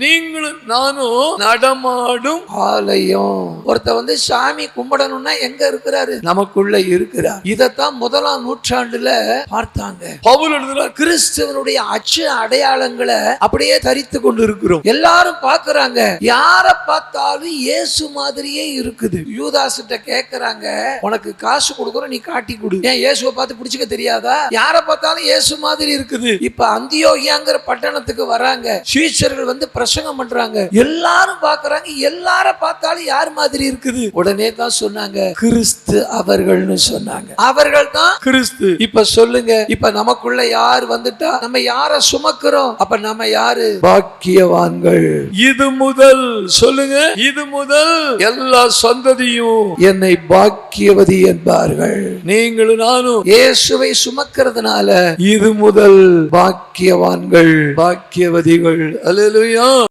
நீங்களும் நானும் நடமாடும் ஆலயம். ஒருத்த வந்து சாமி கும்பிடணும்னா எங்க இருக்கிறாரு? நமக்குள்ள இருக்கிறார். இதத்தான் முதலாம் நூற்றாண்டுல பார்த்தாங்க. பவுல் எழுதுறார் கிறிஸ்துவனுடைய அச்சு அடையாளங்களை அப்படியே தரித்து கொண்டு இருக்கிறோம் எல்லாரும் பாக்குறாங்க யார பார்த்தாலும் இயேசு மாதிரியே இருக்குது. யூதாசிட்ட கேக்குறாங்க உனக்கு காசு கொடுக்குறோம் நீ காட்டி கொடு. ஏன் இயேசுவை பார்த்து பிடிச்சிக்க தெரியாதா? யார பார்த்தாலும் இயேசு மாதிரி இருக்குது. இப்ப அந்தியோகியாங்கிற பட்டணத்துக்கு வராங்க. சீச்சர்கள் வந்து பிரசங்கம் பண்றாங்க. எல்லாரும் பாக்குறாங்க எல்லார பார்த்தாலும் யார் மாதிரி இருக்குது? உடனே தான் சொன்னாங்க கிறிஸ்து அவர்கள்னு சொன்னாங்க. அவர்கள் தான் கிறிஸ்து. இப்ப சொல்லுங்க இப்ப நமக்குள்ள யார் வந்துட்டா? நம்ம யார சுமக்கிறோம்? அப்ப நம்ம யாரு? பாக்கியவான்கள். இது முதல். சொல்லுங்க இது முதல். எல்லா சந்ததியும் என்னை பாக்கியவதி என்பார்கள். நீங்களும் நானும். இயேசுவை சுமக்கிறதுனால இது முதல். பாக்கியவான்கள் பாக்கியவதிகள். அல்லேலூயா